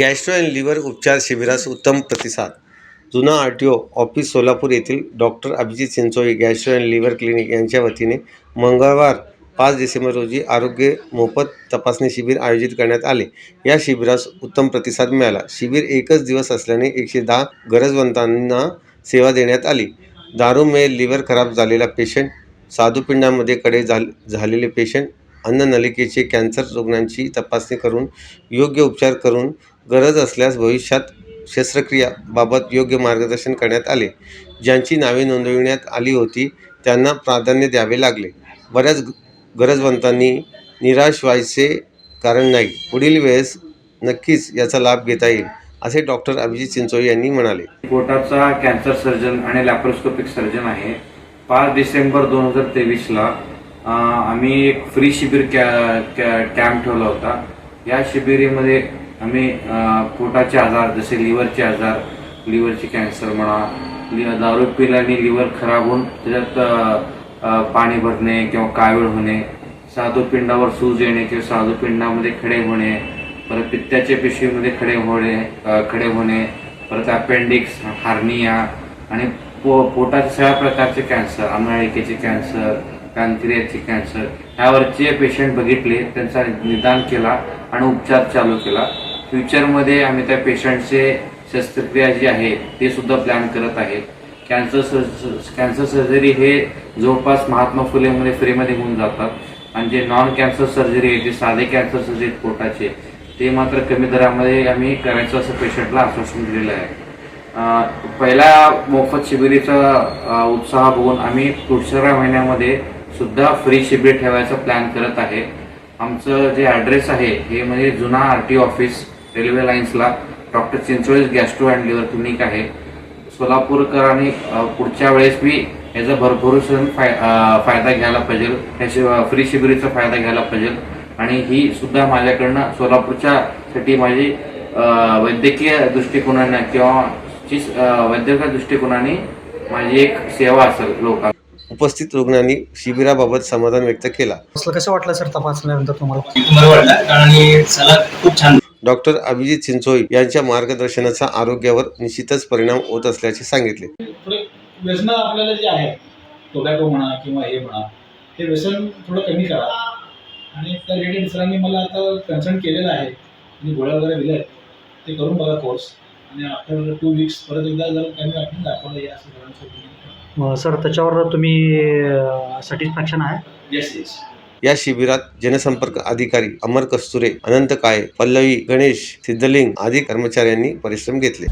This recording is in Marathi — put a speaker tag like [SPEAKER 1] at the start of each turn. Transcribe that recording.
[SPEAKER 1] गॅस्ट्रो अँड लिव्हर उपचार शिबिरास उत्तम प्रतिसाद. जुना R T O office Solapur येथील doctor Abhijit Chincholi gastro and liver clinic यांच्या वतीने मंगळवार पाच डिसेंबर रोजी आरोग्य मोफत तपासणी शिबिर आयोजित करण्यात आले. या शिबिरास उत्तम प्रतिसाद मिळाला. शिबिर एकच दिवस असल्याने एकशे दहा गरजवंतांना सेवा देण्यात आली. दारूमुळे लिव्हर खराब झालेला पेशंट साधुपिंडामध्ये कडे झाल झालेले पेशंट अन्ननलिकेचे कॅन्सर रुग्णांची तपासणी करून योग्य उपचार करून गरज असल्यास भविष्यात शस्त्रक्रियाबाबत योग्य मार्गदर्शन करण्यात आले. ज्यांची नावे नोंदविण्यात आली होती त्यांना प्राधान्य द्यावे लागले. बऱ्याच गरजवंतांनी निराश व्हायचे कारण नाही. पुढील वेळेस नक्कीच याचा लाभ घेता येईल असे डॉक्टर अभिजित चिंचोळी यांनी म्हणाले.
[SPEAKER 2] पोटाचा कॅन्सर सर्जन आणि लॅप्रोस्कोपिक सर्जन आहे. पाच डिसेंबर दोन हजार तेवीसला आम्ही एक फ्री शिबिर कॅ कॅ कॅम्प ठेवला होता. या शिबिरीमध्ये आम्ही पोटाचे आजार जसे लिव्हरचे आजार लिव्हरचे कॅन्सर म्हणा दारू पिल्याने लिव्हर खराब होऊन त्याच्यात पाणी भरणे किंवा कावीळ होणे स्वादुपिंडावर सूज येणे किंवा स्वादुपिंडामध्ये खडे होणे परत पित्त्याच्या पिशवीमध्ये खडे होणे खडे होणे परत अपेंडिक्स हार्निया आणि पो पोटाचे सगळ्या प्रकारचे कॅन्सर अन्ननलिकेचे कॅन्सर पॅन्क्रियाचे कॅन्सर ह्यावरचे पेशंट बघितले त्यांचा निदान केला आणि उपचार चालू केला. फ्युचरमध्ये आम्ही त्या पेशंटचे शस्त्रक्रिया जी आहे ते सुद्धा प्लॅन करत आहे कॅन्सर सर्ज कॅन्सर सर्जरी हे जवळपास महात्मा फुलेमध्ये फ्रीमध्ये होऊन जातात. आणि जे नॉन कॅन्सर सर्जरी आहे जे साधे कॅन्सर सर्जरी पोटाचे ते मात्र कमी दरामध्ये आम्ही करायचं असं पेशंटला आश्वासन दिलेलं आहे. पहिला पहिल्या मोफत शिबिरीचा उत्साह बघून आम्ही पुढच्या महिन्यामध्ये सुद्धा फ्री शिबिर ठेवायचा प्लॅन करत आहे. आमचं जे ॲड्रेस आहे हे म्हणजे जुना R T office railway लाईन्सला. Doctor Chincholi gastro and liver clinic आहे. सोलापूरकरांनी पुढच्या वेळेस मी याचा भरभरून फाय फायदा घ्यायला पाहिजे. ह्या फ्री शिबिरीचा फायदा घ्यायला पाहिजे. आणि ही सुद्धा माझ्याकडनं सोलापूरच्या साठी माझी वैद्यकीय दृष्टिकोनाने किंवा वैद्यकीय दृष्टिकोनाने माझी एक सेवा असेल लोकांना.
[SPEAKER 1] उपस्थित रुग्णांनी शिबिराबाबत समाधान व्यक्त केला.
[SPEAKER 3] असलं कसं वाटलं सर तपासल्यानंतर तुम्हाला?
[SPEAKER 4] खूप छान
[SPEAKER 1] डॉक्टर अभिजित चिंचोळी यांच्या मार्गदर्शनाचा आरोग्यावर निश्चितच परिणाम होत असल्याचे सांगितले.
[SPEAKER 5] थोडे व्यसनं आपल्याला जे आहे टोबॅको म्हणा किंवा हे म्हणा ते व्यसन थोडं कमी करा. आणि त्या रिलेटेड सरांनी मला आता कन्सल्ट केलेलं आहे. आणि गोळ्या वगैरे दिल्या आहेत ते करून बघा कोर्स आणि आफ्टर टू वीक्स परत एकदा जर काही आपण दाखवलं या
[SPEAKER 3] अं, सर त्याच्यावर तुम्ही सॅटिस्फॅक्शन आहे?
[SPEAKER 5] येस येस
[SPEAKER 1] या शिबिरात जनसंपर्क अधिकारी अमर कस्तुरे अनंत काळे पल्लवी गणेश सिद्धलिंग आदी कर्मचाऱ्यांनी परिश्रम घेतले.